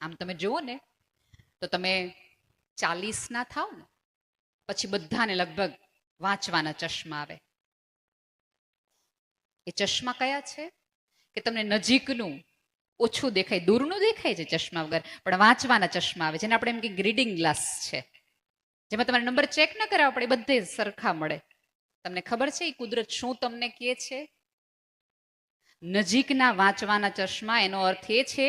આમ તમે જુઓ ને, તો તમે ચાલીસના થાવ ને, પછી બધાને લગભગ વાંચવાના ચશ્મા આવે. એ ચશ્મા કયા છે? કે તમને નજીકનું ઓછું દેખાય, દૂરનું દેખાય છે ચશ્મા વગર, પણ વાંચવાના ચશ્મા આવે જેને આપણે એમ કે રીડિંગ ગ્લાસ છે. જેમાં તમારે નંબર ચેક ન કરાવવા પડે બધે સરખા મળે. તમને ખબર છે એ કુદરત શું તમને કહે છે? નજીકના વાંચવાના ચશ્મા, એનો અર્થ એ છે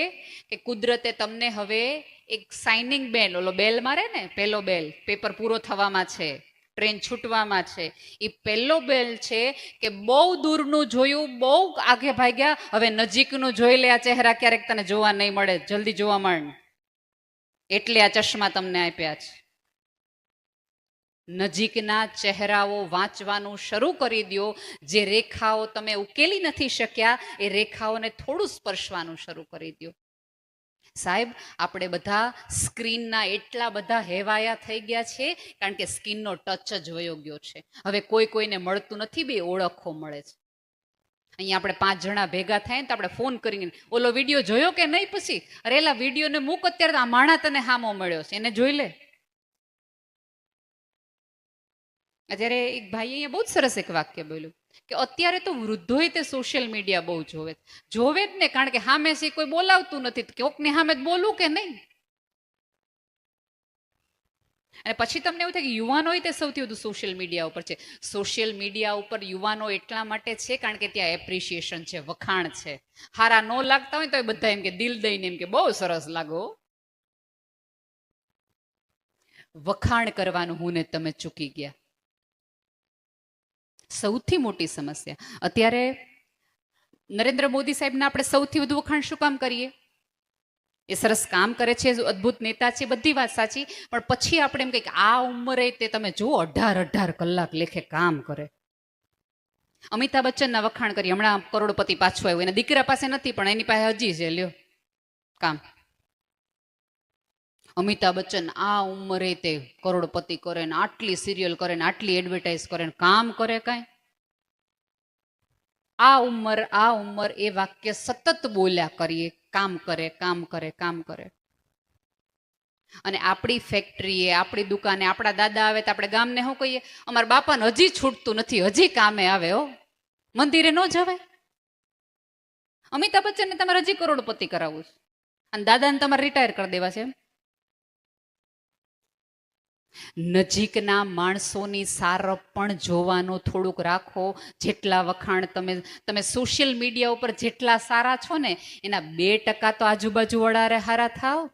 કે કુદરતે તમને હવે એક સાઇનિંગ બેલ ઓલો બેલ મારે ને, પહેલો બેલ પેપર પૂરો થવામાં છે ટ્રેન છૂટવામાં છે, એ પહેલો બેલ છે કે બહુ દૂરનું જોયું, બહુ આગે ભાગ્યા, હવે નજીકનું જોઈ લે, આ ચહેરા ક્યારેક તને જોવા નહીં મળે, જલ્દી જોવા માંડ. એટલે આ ચશ્મા તમને આપ્યા છે. નજીકના ચહેરાઓ વાંચવાનું શરૂ કરી દો જે રેખાઓ તમે ઉકેલી નથી શક્યા, એ રેખાઓને થોડું સ્પર્શવાનું શરૂ કરી દો સાહેબ, આપણે બધા સ્ક્રીનના એટલા બધા હેવાયા થઈ ગયા છે, કારણ કે સ્કીનનો ટચ જ વયો ગયો છે. હવે કોઈ કોઈને મળતું નથી, બે ઓળખો મળે છે. અહીંયા આપણે પાંચ જણા ભેગા થાય ને તો આપણે ફોન કરીને, ઓલો વીડિયો જોયો કે નહીં પછી? અરે, એલા વિડીયોને મૂક, અત્યારે આ માણા તને હામો મળ્યો છે. એને જોઈ લે. અત્યારે એક ભાઈ અહીંયા બહુ જ સરસ એક વાક્ય બોલ્યું કે અત્યારે તો વૃદ્ધોય તે સોશિયલ મીડિયા બહુ જોવે. જોવે જ ને, કારણ કે હામે છે કોઈ બોલાવતું નથી કોકને હામે જ બોલવું કે નહીં? અને પછી તમને એવું થાય કે યુવાનો તે સૌથી વધુ સોશિયલ મીડિયા ઉપર છે. સોશિયલ મીડિયા ઉપર યુવાનો એટલા માટે છે, કારણ કે ત્યાં એપ્રિશિએશન છે, વખાણ છે. હારા ન લાગતા હોય તો એ બધા એમ કે દિલ દઈને એમ કે બહુ સરસ લાગો વખાણ કરવાનું હું ને તમે ચૂકી ગયા. સૌથી મોટી સમસ્યા. અત્યારે નરેન્દ્ર મોદી સાહેબના આપણે સૌથી વધુ વખાણ શું કામ કરીએ? એ સરસ કામ કરે છે અદ્ભુત નેતા છે, બધી વાત સાચી, પણ પછી આપણે એમ કહીએ કે આ ઉંમરે તે તમે જુઓ, અઢાર અઢાર કલાક લેખે કામ કરે. અમિતાભ બચ્ચનના વખાણ કરીએ, હમણાં કરોડપતિ પાછો આવ્યો, એના દીકરા પાસે નથી, પણ એની પાસે હજી છે, લ્યો, કામ. અમિતાભ બચ્ચન આ ઉંમરે તે કરોડપતિ કરે ને આટલી સિરિયલ કરે ને આટલી એડવર્ટાઇઝ કરે ને કામ કરે કાંઈ? આ ઉંમર આ ઉંમર એ વાક્ય સતત બોલ્યા કરીએ, કામ કરે કામ કરે કામ કરે. અને આપણી ફેક્ટરીએ આપણી દુકાને, આપણા દાદા આવે તો આપણે ગામને શું કહીએ? અમારા બાપાને હજી છૂટતું નથી, હજી કામે આવે હો. મંદિરે ન જવાય. અમિતાભ બચ્ચનને તમારે હજી કરોડપતિ કરાવવું છે. અને દાદાને તમારે રિટાયર કરી દેવા છે એમ? નજીકના માણસોની સારપ પણ જોવાનું થોડુંક રાખો. જેટલા વખાણ તમે તમે સોશિયલ મીડિયા ઉપર જેટલા સારા છો ને, એના બે ટકા તો આજુબાજુ વડારે હારા થાવ.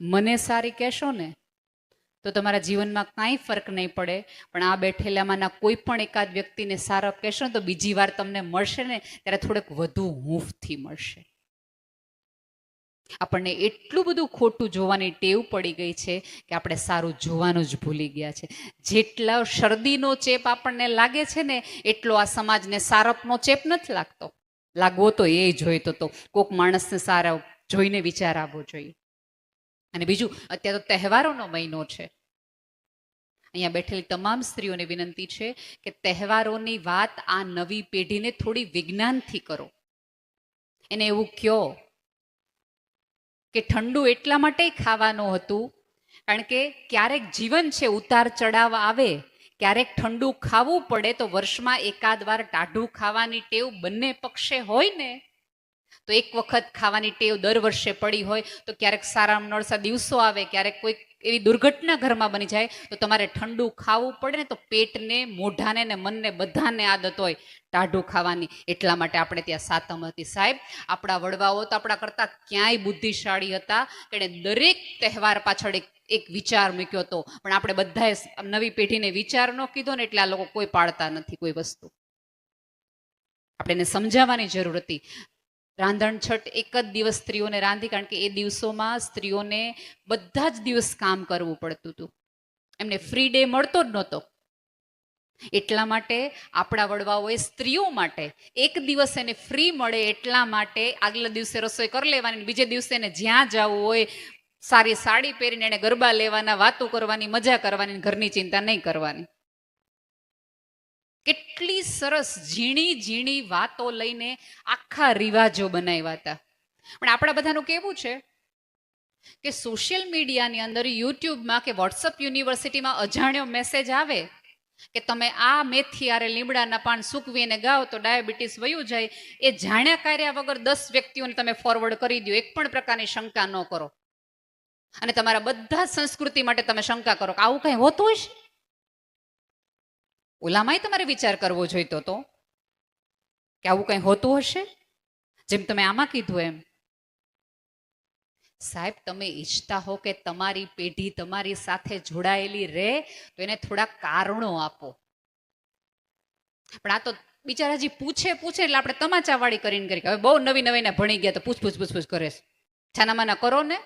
મને સારી કહેશો ને, તો તમારા જીવનમાં કાંઈ ફરક નહીં પડે. પણ આ બેઠેલામાંના કોઈ પણ એકાદ વ્યક્તિને સારપ કહેશો ને, તો બીજી વાર તમને મળશે ને, ત્યારે થોડેક વધુ હૂંફથી મળશે. આપણને એટલું બધું ખોટું જોવાની ટેવ પડી ગઈ છે કે આપણે સારું જોવાનું જ ભૂલી ગયા છે. જેટલા શરદીનો ચેપ આપણને લાગે છે ને, એટલો આ સમાજને સારપનો ચેપ નથી લાગતો. લાગવો તો એ જોઈતો તો કોક માણસને સારા જોઈને વિચાર આવવો જોઈએ. અને બીજું, અત્યારે તો તહેવારોનો મહિનો છે. અહીંયા બેઠેલી તમામ સ્ત્રીઓને વિનંતી છે કે તહેવારોની વાત આ નવી પેઢીને થોડી વિજ્ઞાનથી કરો. એને એવું કયો કે ઠંડુ એટલા માટે ખાવાનું હતું? કારણ કે ક્યારેક જીવન છે ઉતાર ચડાવ આવે, ક્યારેક ઠંડુ ખાવું પડે તો વર્ષમાં એકાદ વાર ટાઢું ખાવાની ટેવ બંને પક્ષે હોય ને? તો એક વખત ખાવાની ટેવ દર વર્ષે પડી હોય, તો ક્યારેક સારા નળસા દિવસો આવે, ક્યારેક કોઈક એવી દુર્ઘટના ઘરમાં બની જાય તો તમારે ઠંડુ ખાવું પડે ને તો પેટને, મોઢાને ને મનને બધાને આદત હોય ટાઢું ખાવાની. એટલા માટે આપણે ત્યાં સાતમ હતી. સાહેબ, આપણા વડવાઓ તો આપણા કરતાં ક્યાંય બુદ્ધિશાળી હતા. એણે દરેક તહેવાર પાછળ એક એક વિચાર મૂક્યો હતો. પણ આપણે બધાએ નવી પેઢીને વિચાર ન કીધો ને એટલે આ લોકો કોઈ પાડતા નથી કોઈ વસ્તુ. આપણે એને સમજાવવાની જરૂર હતી. રાંધણ છઠ એક જ દિવસ સ્ત્રીઓને રાંધી કારણ કે એ દિવસોમાં સ્ત્રીઓને બધા જ દિવસ કામ કરવું પડતું હતું. એમને ફ્રી ડે મળતો જ નહોતો. એટલા માટે આપણા વડવાઓએ સ્ત્રીઓ માટે એક દિવસ એને ફ્રી મળે એટલા માટે આગલા દિવસે રસોઈ કરી લેવાની, બીજે દિવસે એને જ્યાં જવું હોય સારી સાડી પહેરીને એને ગરબા લેવાના, વાતો કરવાની, મજા કરવાની ઘરની ચિંતા નહીં કરવાની. કેટલી સરસ ઝીણી ઝીણી વાતો લઈને આખા રિવાજો બનાવ્યા હતા. પણ આપણા બધાનું કેવું છે કે સોશિયલ મીડિયાની અંદર યુટ્યુબમાં કે વોટ્સઅપ યુનિવર્સિટીમાં અજાણ્યો મેસેજ આવે કે તમે આ મેથી આરે લીમડાના પાન સૂકવીને ગાઓ તો ડાયાબિટીસ વયું જાય, એ જાણ્યા કાર્યા વગર દસ વ્યક્તિઓને તમે ફોરવર્ડ કરી દો એક પણ પ્રકારની શંકા ન કરો. અને તમારા બધા સંસ્કૃતિ માટે તમે શંકા કરો કે આવું કંઈ હોતું હશે? ઓલામાંય તમારે વિચાર કરવો જોઈતો તો? કે આવું કંઈ હોતું હશે? જેમ તમે આમાં કીધું એમ. સાહેબ, તમે ઈચ્છતા હો કે તમારી પેઢી તમારી સાથે જોડાયેલી રહે, તો એને થોડા કારણો આપો. પણ આ તો બિચારા હજી પૂછે પૂછે એટલે આપણે તમાચાવાળી કરીને કરી હવે બહુ નવી નવીને ભણી ગયા તો પૂછ પૂછ પૂછ પૂછ કરે છે. છાનામાના કરો ને.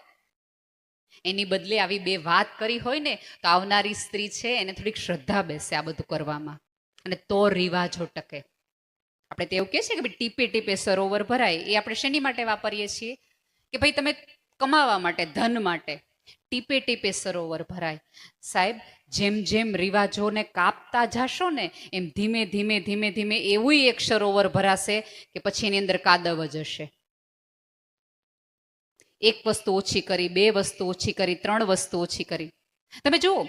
એની બદલે આવી બે વાત કરી હોય ને, તો આવનારી સ્ત્રી છે એને થોડીક શ્રદ્ધા બેસે આ બધું કરવામાં. અને તો રિવાજો ટકે. આપણે તો એવું કહે છે કે ભાઈ ટીપે ટીપે સરોવર ભરાય, એ આપણે શેની માટે વાપરીએ છીએ? કે ભાઈ તમે કમાવા માટે, ધન માટે. ટીપે ટીપે સરોવર ભરાય. સાહેબ, જેમ જેમ રિવાજોને કાપતા જાશો ને, એમ ધીમે ધીમે ધીમે ધીમે એવું એક સરોવર ભરાશે કે પછી એની અંદર કાદવ જ હશે. એક વસ્તુ ઓછી કરી, બે વસ્તુ ઓછી કરી, ત્રણ વસ્તુ ઓછી કરી. તમે જુઓ,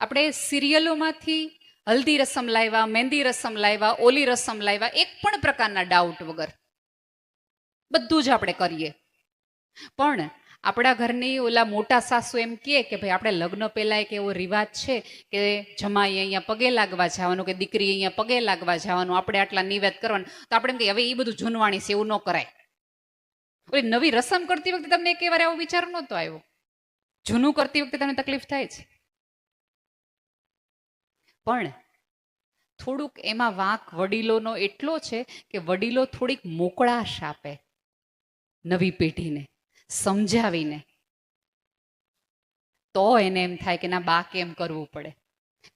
આપણે સિરિયલોમાંથી હલ્દી રસમ લાવ્યા, મહેંદી રસમ લાવ્યા, ઓલી રસમ લાવ્યા, એક પણ પ્રકારના ડાઉટ વગર. બધું જ આપણે કરીએ. પણ આપણા ઘરની ઓલા મોટા સાસુ એમ કહે કે ભાઈ, આપણે લગ્ન પહેલાં એક એવો રિવાજ છે કે જમાઈ અહીંયા પગે લાગવા જવાનું કે દીકરી અહીંયા પગે લાગવા જવાનું, આપણે આટલા નિવેદ કરવાનું. તો આપણે એમ કહીએ, હવે એ બધું જૂનવાણી છે, એવું ન કરાય. ઓલી નવી રસમ કરતી વખતે તમને એક વાર આવો વિચાર નહોતો આવ્યો? જૂનું કરતી વખતે તમને તકલીફ થાય છે? પણ થોડુંક એમાં વાંક વડીલોનો એટલો છે કે વડીલો થોડીક મોકળાશ આપે નવી પેઢીને, સમજાવીને. તો એને એમ થાય કે ના બા કેમ કરવું પડે.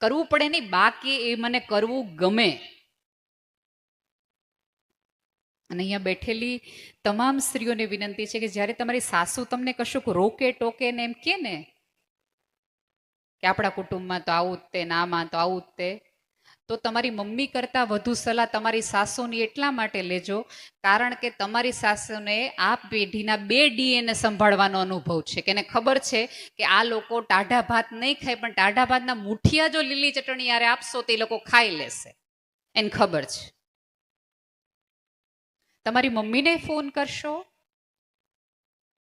કરવું પડે નહીં બા એ મને કરવું ગમે. અને અહીંયા બેઠેલી તમામ સ્ત્રીઓને વિનંતી છે કે જ્યારે તમારી સાસુ તમને કશુંક રોકે, ટોકે ને એમ કે ને કે આપણા કુટુંબમાં તો આવું જ તે નામાં તો આવું જ તે, તો તમારી મમ્મી કરતાં વધુ સલાહ તમારી સાસુની એટલા માટે લેજો, કારણ કે તમારી સાસુને આ પેઢીના બે ડીએને સંભાળવાનો અનુભવ છે. કે એને ખબર છે કે આ લોકો ટાઢા ભાત નહીં ખાય, પણ ટાઢા ભાતના મુઠિયા જો લીલી ચટણી યારે આપશો તો લોકો ખાઈ લેશે. એને ખબર છે. તમારી મમ્મીને ફોન કરશો?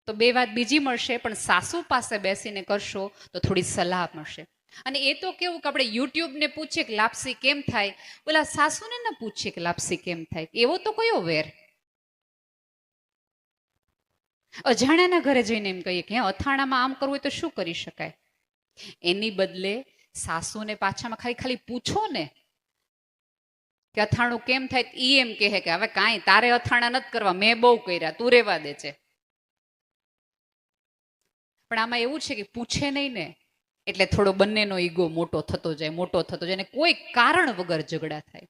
તો બે વાત બીજી મળશે, પણ સાસુ પાસે બેસીને કરશો તો થોડી સલાહ મળશે. અને એ તો કેવું કે આપણે યુટ્યુબને પૂછીએ કે લાપસી કેમ થાય? બોલા, સાસુને ન પૂછીએ કે લાપસી કેમ થાય? એવો તો કયો વેર? અજાણ્યાના ઘરે જઈને એમ કહીએ કે અથાણામાં આમ કરવું હોય તો શું કરી શકાય? એની બદલે સાસુને પાછામાં ખાલી ખાલી પૂછો ને કે અથાણું કેમ થાય એ એમ કહે કે હવે કાંઈ તારે અથાણા નથી કરવા, મેં બહુ કર્યા, તું રેવા દે છે. પણ આમાં એવું છે કે પૂછે નહીં ને, એટલે થોડો બંનેનો ઈગો મોટો થતો જાય, મોટો થતો જાય, અને કોઈ કારણ વગર ઝઘડા થાય.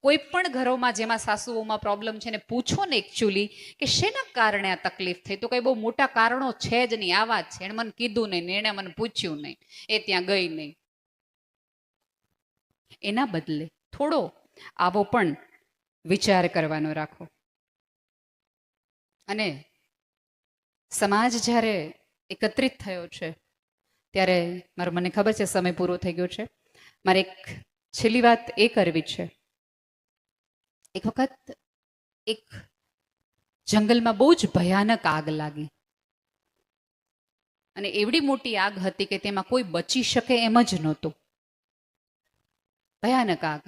કોઈ પણ ઘરોમાં જેમાં સાસુઓમાં પ્રોબ્લેમ છે ને, પૂછો ને એકચ્યુઅલી કે શેના કારણે આ તકલીફ થઈ? તો કઈ બહુ મોટા કારણો છે જ નહીં આવા વાત છે. એણે મને કીધું નહીં એણે મને પૂછ્યું નહીં, એ ત્યાં ગઈ નહીં. એના બદલે થોડો આવો પણ વિચાર કરવાનો રાખો. અને સમાજ જ્યારે એકત્રિત થયો છે, ત્યારે મારે મને ખબર છે, સમય પૂરો થઈ ગયો છે. મારે એક છેલ્લી વાત એ કરવી છે. એક વખત એક જંગલમાં બહુ જ ભયાનક આગ લાગી. અને એવડી મોટી આગ હતી કે તેમાં કોઈ બચી શકે એમ જ નહોતું. ભયાનક આગ.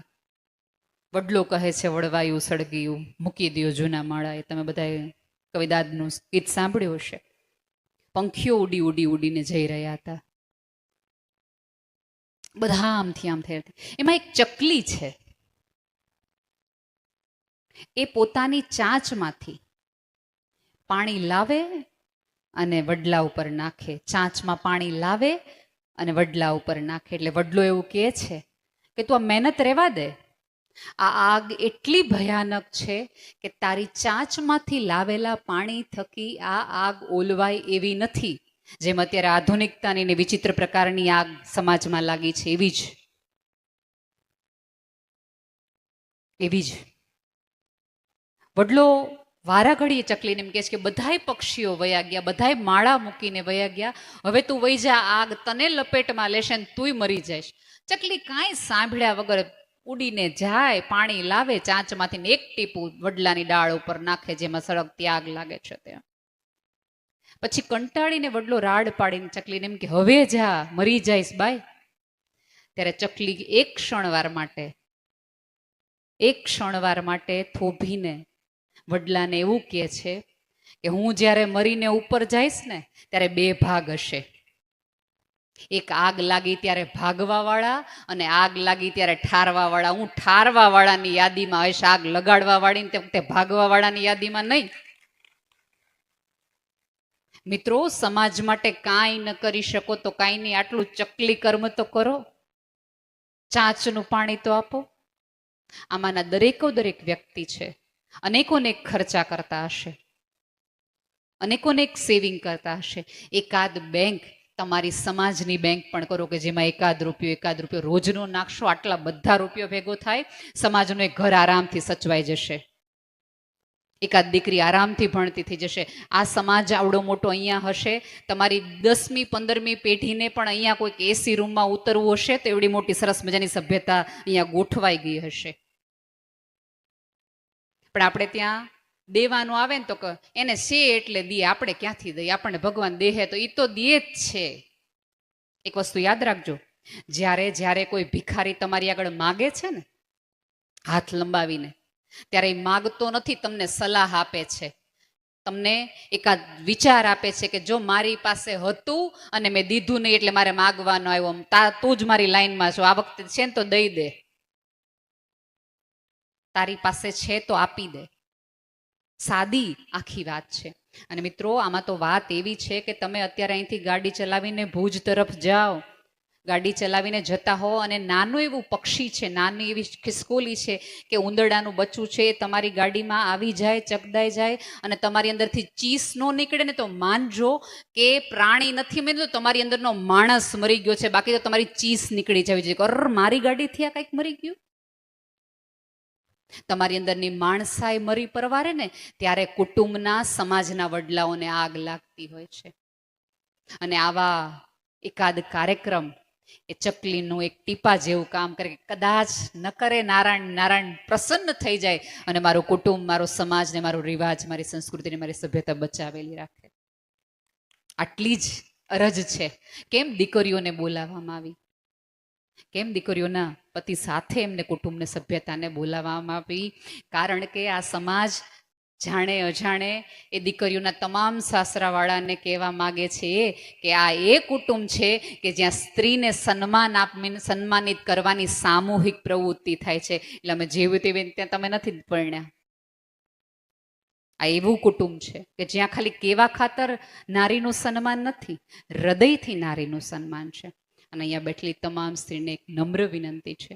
વડલો કહે છે, વડવાયું સળગિયું, મૂકી દો જૂના માળાએ. તમે બધાએ કવિદાદનું ગીત સાંભળ્યું હશે. પંખીઓ ઉડી ઉડી ઉડીને જઈ રહ્યા હતા. બધા આમથી આમ થઈ એમાં એક ચકલી છે. એ પોતાની ચાંચમાંથી પાણી લાવે અને વડલા ઉપર નાખે. ચાંચમાં પાણી લાવે અને વડલા ઉપર નાખે. એટલે વડલો એવું કહે છે કે, તું આ મહેનત રહેવા દે. આ આગ એટલી ભયાનક છે કે તારી ચાંચમાંથી લાવેલા પાણી થકી આ આગ ઓલવાય એવી નથી, જેમ અત્યારે આધુનિકતાની ને વિચિત્ર પ્રકારની આગ સમાજમાં લાગી છે. એવી જ. એવી જ. વડલો વારાઘડીએ ચકલીને એમ કહે છે કે બધાય પક્ષીઓ વયા ગયા, બધાય માળા મૂકીને વયા ગયા. હવે તું વહી જા, આગ તને લપેટમાં લેશે ને તુંય મરી જઈશ. ચકલી કાંઈ સાંભળ્યા વગર ઉડીને જાય, પાણી લાવે, ચાંચમાંથી એક ટીપું વડલાની ડાળ ઉપર નાખે, જેમાં સળગતી આગ લાગે છે તે પછી કંટાળીને વડલો રાડ પાડીને ચકલીને એમ કે, હવે જા, મરી જઈશ, બાય. ત્યારે ચકલી એક ક્ષણવાર માટે, એક ક્ષણવાર માટે થોભીને વડલાને એવું કહે છે કે, હું જ્યારે મરીને ઉપર જઈશ ને, ત્યારે બે ભાગ હશે. એક આગ લાગી ત્યારે ભાગવા વાળા અને આગ લાગી ત્યારે ઠારવા વાળા હું ઠારવા વાળાની યાદીમાં હશે, આગ લગાડવા વાળી તે વખતે ભાગવા વાળાની યાદીમાં નહીં. મિત્રો, સમાજ માટે કાંઈ ન કરી શકો તો કાંઈ નહીં આટલું ચકલી કર્મ તો કરો. ચાંચનું પાણી તો આપો. આમાંના દરેકો દરેક વ્યક્તિ છે. અનેકોને ખર્ચા કરતા હશે. અનેકોને સેવિંગ કરતા હશે. એકાદ બેંક તમારી સમાજની બેંક પણ કરો કે જેમાં એકાદ રૂપિયો એકાદ રૂપિયો, રોજનો નાખશો, આટલા બધા રૂપિયો ભેગો થાય, સમાજનું એક ઘર આરામથી સચવાઈ જશે. એકાદ દીકરી આરામથી ભણતી થઈ જશે. આ સમાજ આવડો મોટો અહીંયા હશે. તમારી દસમી, પંદરમી પેઢીને પણ અહીંયા કોઈક એસી રૂમમાં ઉતરવું હશે તો એવડી મોટી સરસ મજાની સભ્યતા અહીંયા ગોઠવાઈ ગઈ હશે. પણ આપણે ત્યાં દેવાનું આવે ને તો એને છે એટલે દે, આપણે ક્યાંથી દઈએ? આપણને ભગવાન દેહે તો એ તો દે જ છે. એક વસ્તુ યાદ રાખજો, જ્યારે જ્યારે કોઈ ભિખારી તમારી આગળ માગે છે ને, હાથ લંબાવીને, ત્યારે એ માગતો નથી, તમને સલાહ આપે છે. તમને એકાદ વિચાર આપે છે કે જો મારી પાસે હતું અને મેં દીધું નહીં એટલે મારે માગવાનો આવ્યો તા, તું જ મારી લાઈનમાં છો, આ વખતે છે ને તો દઈ દે. તારી પાસે છે તો આપી દે. સાદી આખી વાત છે. અને મિત્રો, આમાં તો વાત એવી છે કે તમે અત્યારે અહીંથી ગાડી ચલાવીને ભુજ તરફ જાઓ. ગાડી ચલાવીને જતા હો અને નાનું એવું પક્ષી છે, નાની એવી ખિસકોલી છે કે ઉંદરડાનું બચ્ચું છે તમારી ગાડીમાં આવી જાય, ચકદાઈ જાય અને તમારી અંદરથી ચીસ નો નીકળે ને તો માનજો કે પ્રાણી નથી. મેં તો તમારી અંદરનો માણસ મરી ગયો છે. બાકી તો તમારી ચીસ નીકળી જવી જોઈએ. અર મારી ગાડીથી આ કંઈક મરી ગયું? તમારી અંદરની માણસાઈ મરી પરવારે ને, ત્યારે કુટુંબના સમાજના વડલાઓને આગ લાગતી હોય છે. અને આવા એકાદ કાર્યક્રમ, એ ચકલીનું એક ટીપા જેવું કામ કરે કે કદાચ ન કરે નારાયણ નારાયણ પ્રસન્ન થઈ જાય અને મારું કુટુંબ, મારો સમાજ ને મારો રિવાજ, મારી સંસ્કૃતિને મારી સભ્યતા બચાવેલી રાખે. આટલી જ અરજ છે. કેમ દીકરીઓને બોલાવવામાં આવી? કેમ દીકરીઓના પતિ સાથે એમને કુટુંબને સભ્યતાને બોલાવવામાં આવી? કારણ કે આ સમાજ જાણે અજાણે એ દીકરીઓના તમામ સાસરાવાળાને કહેવા માગે છે કે આ એ કુટુંબ છે કે જ્યાં સ્ત્રીને સન્માન આપીને સન્માનિત કરવાની સામૂહિક પ્રવૃત્તિ થાય છે. એટલે અમે જેવું તેવી ત્યાં તમે નથી પરણ્યા. આ એવું કુટુંબ છે કે જ્યાં ખાલી કેવા ખાતર નારીનું સન્માન નથી, હૃદયથી નારીનું સન્માન છે. અને અહીંયા બેઠેલી તમામ સ્ત્રીને એક નમ્ર વિનંતી છે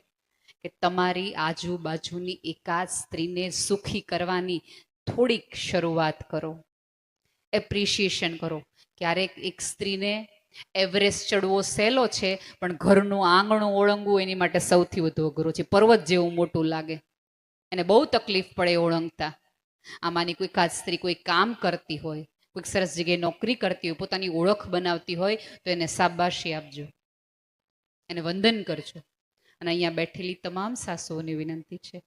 કે તમારી આજુબાજુની એકાદ સ્ત્રીને સુખી કરવાની થોડીક શરૂઆત કરો. એપ્રિશિએશન કરો. ક્યારેક એક સ્ત્રીને એવરેસ્ટ ચડવો સહેલો છે, પણ ઘરનું આંગણું ઓળંગવું એની માટે સૌથી વધુ અઘરું છે. પર્વત જેવું મોટું લાગે. એને બહુ તકલીફ પડે ઓળંગતા. આમાંની કોઈ ખાસ સ્ત્રી કોઈ કામ કરતી હોય, કોઈક સરસ જગ્યાએ નોકરી કરતી હોય, પોતાની ઓળખ બનાવતી હોય, તો એને શાબાશી આપજો. એને વંદન કરજો. અને અહીંયા બેઠેલી તમામ સાસુઓની વિનંતી છે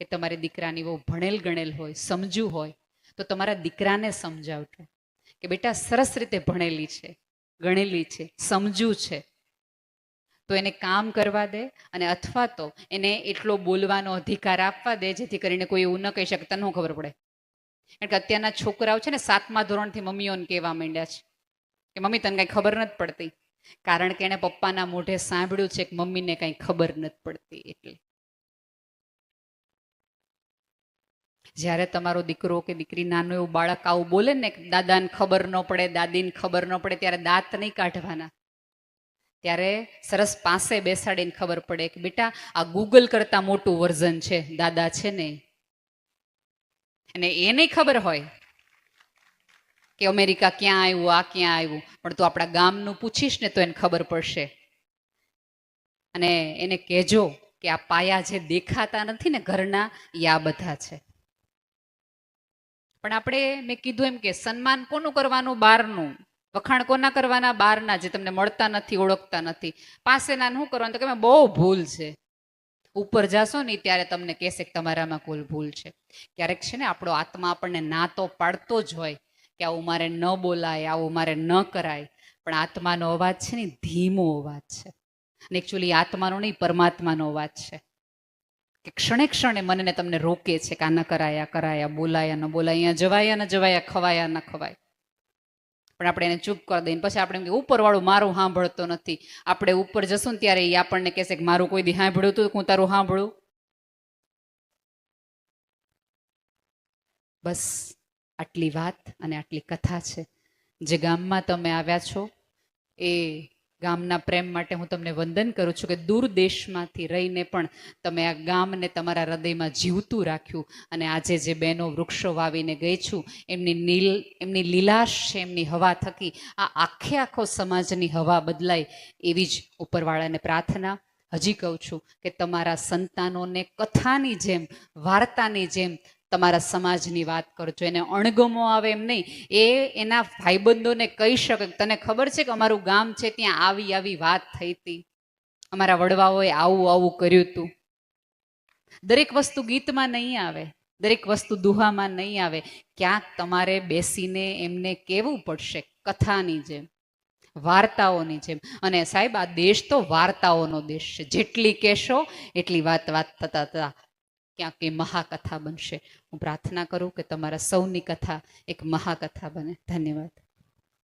કે તમારે દીકરાની બહુ ભણેલ ગણેલ હોય, સમજુ હોય, તો તમારા દીકરાને સમજાવજો કે બેટા સરસ રીતે ભણેલી છે, ગણેલી છે, સમજુ છે. તો એને કામ કરવા દે અને અથવા તો એને એટલો બોલવાનો અધિકાર આપવા દે જેથી કરીને કોઈ એવું ન કહી શકે, તને શું ખબર પડે? કારણ કે અત્યારના છોકરાઓ છે ને સાતમા ધોરણથી મમ્મીઓને કહેવા માંડ્યા છે કે મમ્મી તને કાંઈ ખબર નથી પડતી. કારણ કે એને પપ્પાના મોઢે સાંભળ્યું છે કે મમ્મીને કાંઈ ખબર નથી પડતી એટલે. જ્યારે તમારો દીકરો કે દીકરી નાનો એવું બાળક આવું બોલે ને દાદાને ખબર ન પડે, દાદીને ખબર ન પડે, ત્યારે દાંત નહીં કાઢવાના. ત્યારે સરસ પાસે બેસાડીને ખબર પડે કે બેટા, આ ગૂગલ કરતા મોટું વર્ઝન છે, દાદા છે ને. અને એ નહીં ખબર હોય કે અમેરિકા ક્યાં આવ્યું, આ ક્યાં આવ્યું? પણ તું આપણા ગામનું પૂછીશ ને તો એને ખબર પડશે. અને એને કહેજો કે આ પાયા જે દેખાતા નથી ને ઘરના, એ આ બધા છે. પણ આપણે મેં કીધું એમ કે સન્માન કોનું કરવાનું? બહારનું વખાણ કોના કરવાના? બહારના જે તમને મળતા નથી, ઓળખતા નથી. પાસેના શું કરવાનું? તો કે બહુ ભૂલ છે. ઉપર જાશો ને ત્યારે તમને કહેશે કે તમારામાં કુલ ભૂલ છે. ક્યારેક છે ને આપણો આત્મા આપણને ના તો પાડતો જ હોય. કે આવું મારે ન બોલાય, આવું મારે ન કરાય. પણ આત્માનો અવાજ છે ને, ધીમો અવાજ છે. અને એકચ્યુઅલી આત્માનો નહીં, પરમાત્માનો અવાજ છે. કે ક્ષણે ક્ષણે મનને તમને રોકે છે કે આ ન કરાયા કરાયા, બોલાયા, ન બોલાય, અહીંયા જવાયા, ન જવાયા, ખવાયા, ન ખવાય. પણ આપણે એને ચૂપ કરી દઈએ પછી આપણે એમ કે ઉપરવાળું મારું સાંભળતો નથી. આપણે ઉપર જશું ને ત્યારે એ આપણને કહેશે કે મારું કોઈ દી સાંભળ્યું હતું હું તારું સાંભળું. બસ. આટલી વાત અને આટલી કથા છે. જે ગામમાં તમે આવ્યા છો, એ ગામના પ્રેમ માટે હું તમને વંદન કરું છું કે દૂર દેશમાંથી રહીને પણ તમે આ ગામને તમારા હૃદયમાં જીવતું રાખ્યું અને આજે જે બહેનો વૃક્ષો વાવીને ગઈ છું, એમની નીલ, એમની લીલાશ છે, એમની હવા થકી આ આખે આખો સમાજની હવા બદલાય એવી જ ઉપરવાળાને પ્રાર્થના હજી કહું છું કે તમારા સંતાનોને કથાની જેમ, વાર્તાની જેમ તમારા સમાજની વાત કરજો એને અણગમો આવે એમ નહીં. એ એના ભાઈબંધોને કહી શકે. તને ખબર છે કે અમારું ગામ છે, ત્યાં આવી આવી વાત થઈ હતી. અમારા વડવાઓએ આવું આવું કર્યું હતું. દરેક વસ્તુ ગીતમાં નહીં આવે, દરેક વસ્તુ દુહામાં નહીં આવે. ક્યાંક તમારે બેસીને એમને કહેવું પડશે, કથાની જેમ, વાર્તાઓની જેમ. અને સાહેબ, આ દેશ તો વાર્તાઓનો દેશ છે. જેટલી કહેશો, એટલી વાત વાત થતા થતા ક્યાંક એ મહાકથા બનશે. હું પ્રાર્થના કરું કે તમારા સૌની કથા એક મહાકથા બને. ધન્યવાદ.